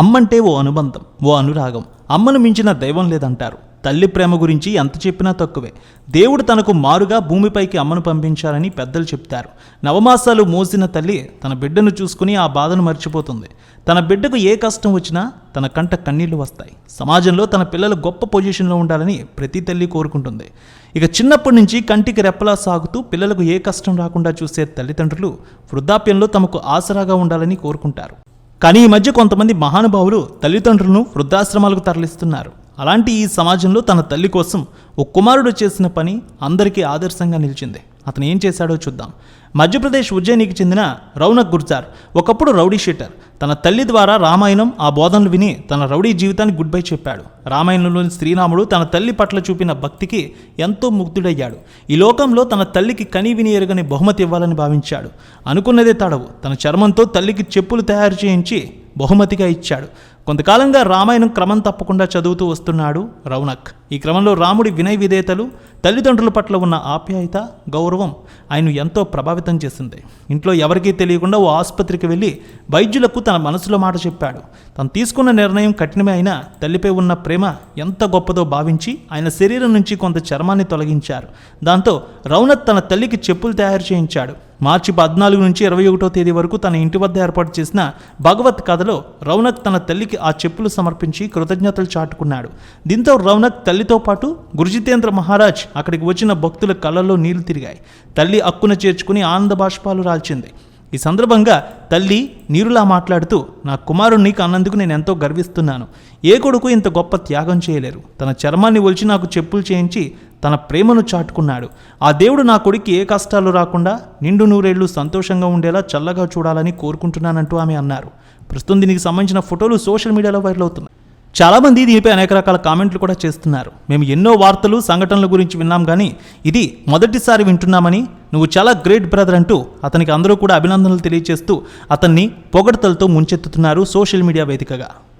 అమ్మంటే ఓ అనుబంధం ఓ అనురాగం. అమ్మను మించిన దైవం లేదంటారు. తల్లి ప్రేమ గురించి ఎంత చెప్పినా తక్కువే. దేవుడు తనకు మారుగా భూమిపైకి అమ్మను పంపించాలని పెద్దలు చెప్తారు. నవమాసాలు మోసిన తల్లి తన బిడ్డను చూసుకుని ఆ బాధను మర్చిపోతుంది. తన బిడ్డకు ఏ కష్టం వచ్చినా తన కంట కన్నీళ్ళు వస్తాయి. సమాజంలో తన పిల్లలు గొప్ప పొజిషన్లో ఉండాలని ప్రతి తల్లి కోరుకుంటుంది. ఇక చిన్నప్పటి నుంచి కంటికి రెప్పలా సాగుతూ పిల్లలకు ఏ కష్టం రాకుండా చూసే తల్లిదండ్రులు వృద్ధాప్యంలో తమకు ఆసరాగా ఉండాలని కోరుకుంటారు. కానీ ఈ మధ్య కొంతమంది మహానుభావులు తల్లిదండ్రులను వృద్ధాశ్రమాలకు తరలిస్తున్నారు. అలాంటి ఈ సమాజంలో తన తల్లి కోసం ఓ కుమారుడు చేసిన పని అందరికీ ఆదర్శంగా నిలిచింది. అతను ఏం చేశాడో చూద్దాం. మధ్యప్రదేశ్ ఉజ్జయినికి చెందిన రౌనక్ గుర్జార్ ఒకప్పుడు రౌడీ షీటర్. తన తల్లి ద్వారా రామాయణం ఆ బోధనలు విని తన రౌడీ జీవితాన్ని గుడ్ బై చెప్పాడు. రామాయణంలోని శ్రీరాముడు తన తల్లి పట్ల చూపిన భక్తికి ఎంతో ముగ్ధుడయ్యాడు. ఈ లోకంలో తన తల్లికి కని విని ఎరుగని బహుమతి ఇవ్వాలని భావించాడు. అనుకున్నదే తడవు. తన చర్మంతో తల్లికి చెప్పులు తయారు చేయించి బహుమతిగా ఇచ్చాడు. కొంతకాలంగా రామాయణం క్రమం తప్పకుండా చదువుతూ వస్తున్నాడు రౌనక్. ఈ క్రమంలో రాముడి వినయ విధేయతలు తల్లిదండ్రుల పట్ల ఉన్న ఆప్యాయత గౌరవం ఆయన ఎంతో ప్రభావితం చేసింది. ఇంట్లో ఎవరికీ తెలియకుండా ఓ ఆసుపత్రికి వెళ్ళి వైద్యులకు తన మనసులో మాట చెప్పాడు. తను తీసుకున్న నిర్ణయం కఠినమే అయినా తల్లిపై ఉన్న ప్రేమ ఎంత గొప్పదో భావించి ఆయన శరీరం నుంచి కొంత చర్మాన్ని తొలగించారు. దాంతో రౌనక్ తన తల్లికి చెప్పులు తయారు చేయించాడు. మార్చి పద్నాలుగు నుంచి ఇరవై ఒకటో తేదీ వరకు తన ఇంటి వద్ద ఏర్పాటు చేసిన భగవత్ కథలో రౌనక్ తన తల్లికి ఆ చెప్పులు సమర్పించి కృతజ్ఞతలు చాటుకున్నాడు. దీంతో రౌనక్ తల్లితో పాటు గురుజితేంద్ర మహారాజ్ అక్కడికి వచ్చిన భక్తుల కళ్ళల్లో నీళ్ళు తిరిగాయి. తల్లి అక్కున చేర్చుకుని ఆనంద బాష్పాలు రాల్చింది. ఈ సందర్భంగా తల్లి నీరులా మాట్లాడుతూ నా కుమారుణ్ణి కన్నందుకు నేను ఎంతో గర్విస్తున్నాను. ఏ కొడుకు ఇంత గొప్ప త్యాగం చేయలేరు. తన చర్మాన్ని ఒలిచి నాకు చెప్పులు చేయించి తన ప్రేమను చాటుకున్నాడు. ఆ దేవుడు నా కొడుక్కి ఏ కష్టాలు రాకుండా నిండు నూరేళ్ళు సంతోషంగా ఉండేలా చల్లగా చూడాలని కోరుకుంటున్నానంటూ ఆమె అన్నారు. ప్రస్తుతం దీనికి సంబంధించిన ఫోటోలు సోషల్ మీడియాలో వైరల్ అవుతున్నాయి. చాలామంది దీనిపై అనేక రకాల కామెంట్లు కూడా చేస్తున్నారు. మేము ఎన్నో వార్తలు సంఘటనల గురించి విన్నాం కానీ ఇది మొదటిసారి వింటున్నామని నువ్వు చాలా గ్రేట్ బ్రదర్ అంటూ అతనికి అందరూ కూడా అభినందనలు తెలియజేస్తూ అతన్ని పొగడతలతో ముంచెత్తుతున్నారు సోషల్ మీడియా వేదికగా.